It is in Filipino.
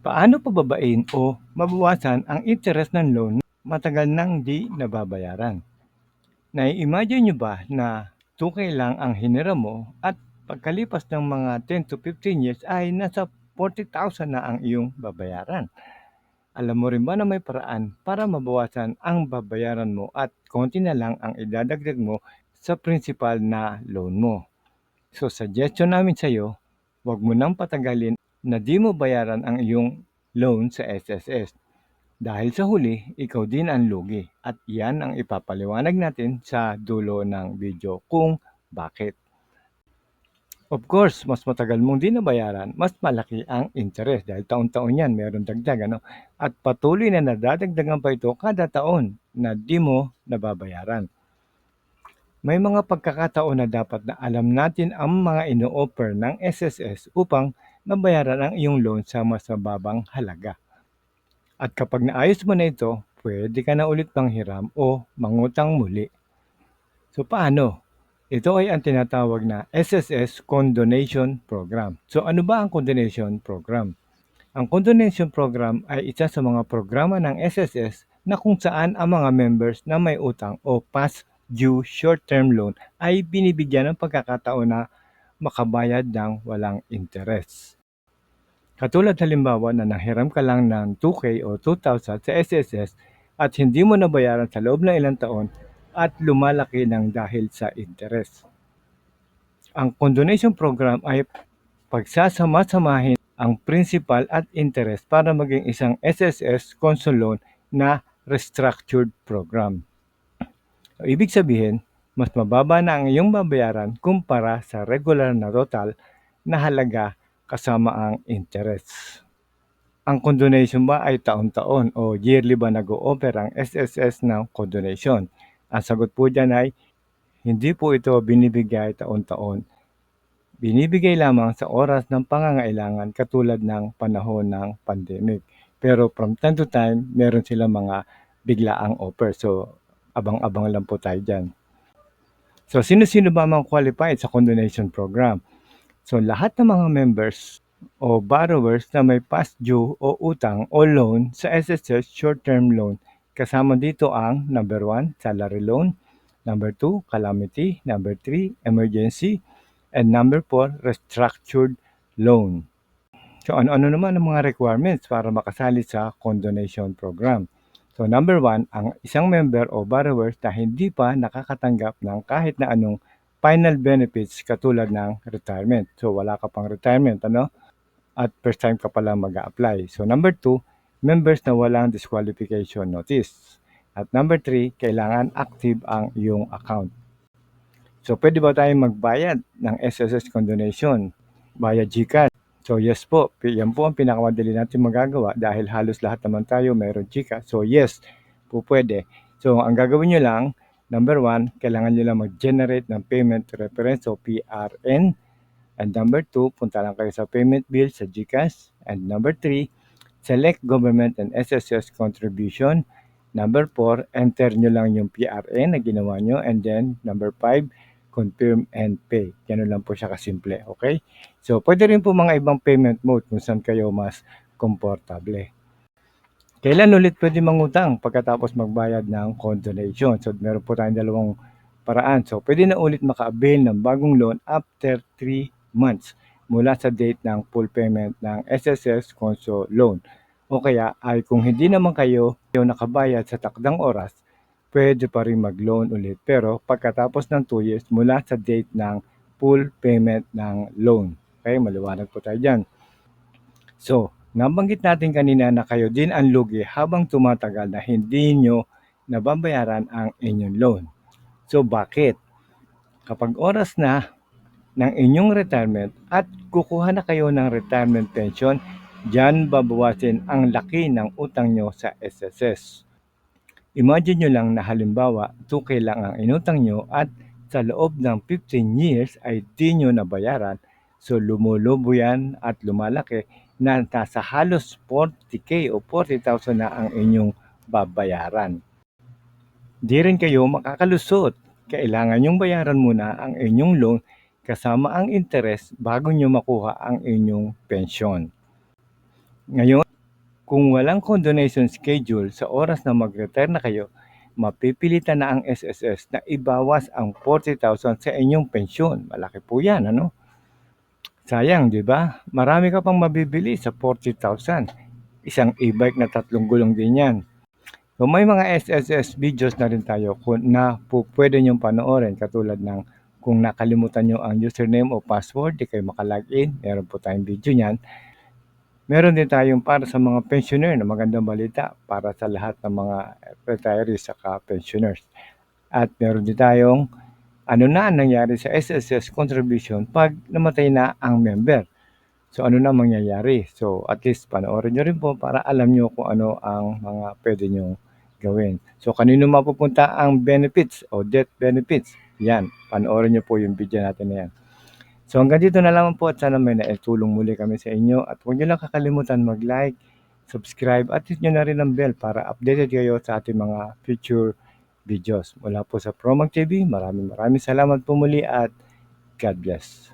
Paano pababain o mabawasan ang interest ng loan matagal nang di nababayaran? Nai-imagine nyo ba na 2K lang ang hiniram mo at pagkalipas ng mga 10 to 15 years ay nasa 40,000 na ang iyong babayaran? Alam mo rin ba na may paraan para mabawasan ang babayaran mo at konti na lang ang idadagdag mo sa principal na loan mo? So suggestion namin sa iyo, huwag mo nang patagalin na di mo bayaran ang iyong loan sa SSS. Dahil sa huli, ikaw din ang lugi at iyan ang ipapaliwanag natin sa dulo ng video kung bakit. Of course, mas matagal mong di nabayaran, mas malaki ang interest dahil taon-taon yan, meron dagdag. Ano? At patuloy na nadadagdagan pa ito kada taon na di mo nababayaran. May mga pagkakataon na dapat na alam natin ang mga ino-offer ng SSS upang mabayaran ang iyong loan sa mas mababang halaga. At kapag naayos mo na ito, pwede ka na ulit manghiram o mangutang muli. So paano? Ito ay ang tinatawag na SSS Condonation Program. So ano ba ang Condonation Program? Ang Condonation Program ay isa sa mga programa ng SSS na kung saan ang mga members na may utang o past due short-term loan ay binibigyan ng pagkakataon na makabayad ng walang interest. Katulad halimbawa na nanghiram ka lang ng 2K o 2,000 sa SSS at hindi mo nabayaran sa loob ng ilang taon at lumalaki ng dahil sa interest. Ang condonation program ay pagsasama-samahin ang principal at interest para maging isang SSS console na restructured program. Ibig sabihin, mas mababa na ang iyong babayaran kumpara sa regular na total na halaga kasama ang interest. Ang condonation ba ay taon-taon o yearly ba nag-o-offer ang SSS ng condonation? Ang sagot po dyan ay hindi po ito binibigay taon-taon. Binibigay lamang sa oras ng pangangailangan katulad ng panahon ng pandemic. Pero from time to time, meron silang mga biglaang offer. So, abang-abang lang po tayo dyan. So, sino-sino ba mga qualified sa condonation program? So, lahat ng mga members o borrowers na may past due o utang o loan sa SSS short-term loan. Kasama dito ang number 1, salary loan, number 2, calamity, number 3, emergency, and number 4, restructured loan. So ano-ano naman ang mga requirements para makasali sa condonation program? So number one, ang isang member o borrowers na hindi pa nakakatanggap ng kahit na anong final benefits katulad ng retirement. So wala ka pang retirement, ano? At first time ka pala mag apply So number two, members na walang disqualification notice. At number three, kailangan active ang iyong account. So pwede ba tayong magbayad ng SSS condonation via GCash? So yes po, yan po ang pinakamadali natin magagawa dahil halos lahat naman tayo mayroon chika. So yes, po pwede. So ang gagawin nyo lang, number one, kailangan nyo lang mag-generate ng payment reference o PRN. And number two, punta lang kayo sa payment bill sa GCash. And number three, select government and SSS contribution. Number four, enter nyo lang yung PRN na ginawa nyo. And then number five, confirm and pay. Ganun lang po siya kasimple, okay? So, pwede rin po mga ibang payment mode kung saan kayo mas komportable. Kailan ulit pwede mangutang pagkatapos magbayad ng condonation? So, meron po tayong dalawang paraan. So, pwede na ulit maka-avail ng bagong loan after 3 months mula sa date ng full payment ng SSS Conso Loan. O kaya ay kung hindi naman kayo, kayo nakabayad sa takdang oras, pwede pa rin mag-loan ulit. Pero pagkatapos ng 2 years mula sa date ng full payment ng loan. Okay, maliwanag po tayo dyan. So, nabanggit natin kanina na kayo din ang lugi habang tumatagal na hindi nyo nababayaran ang inyong loan. So, bakit? Kapag oras na ng inyong retirement at kukuha na kayo ng retirement pension, dyan babawasin ang laki ng utang nyo sa SSS. Imagine nyo lang na halimbawa, 2K lang ang inutang nyo at sa loob ng 15 years ay di nyo nabayaran. So lumulubo yan at lumalaki na nasa halos 40K o 40,000 na ang inyong babayaran. Di rin kayo makakalusot. Kailangan nyong bayaran muna ang inyong loan kasama ang interest bago nyo makuha ang inyong pensyon. Ngayon, kung walang condonation schedule sa oras na mag-retire na kayo, mapipilitan na ang SSS na ibawas ang 40,000 sa inyong pensyon. Malaki po yan, ano? Sayang, di ba? Marami ka pang mabibili sa 40,000. Isang e-bike na tatlong gulong din yan. So may mga SSS videos na rin tayo na po pwede niyong panoorin katulad ng kung nakalimutan nyo ang username o password, di kayo makalagin, meron po tayong video niyan. Meron din tayong para sa mga pensioner na magandang balita para sa lahat ng mga retirees saka pensioners. At meron din tayong ano na ang nangyari sa SSS contribution pag namatay na ang member. So ano na mangyayari? So at least panoorin nyo rin po para alam nyo kung ano ang mga pwede nyo gawin. So kanino mapupunta ang benefits o death benefits? Yan, panoorin nyo po yung video natin na yan. So hanggang dito na lamang po at sana may naitulong muli kami sa inyo at huwag nyo lang kakalimutan mag-like, subscribe at hit nyo na rin ang bell para updated kayo sa ating mga future videos. Mula po sa Promag TV, maraming maraming salamat po muli at God bless.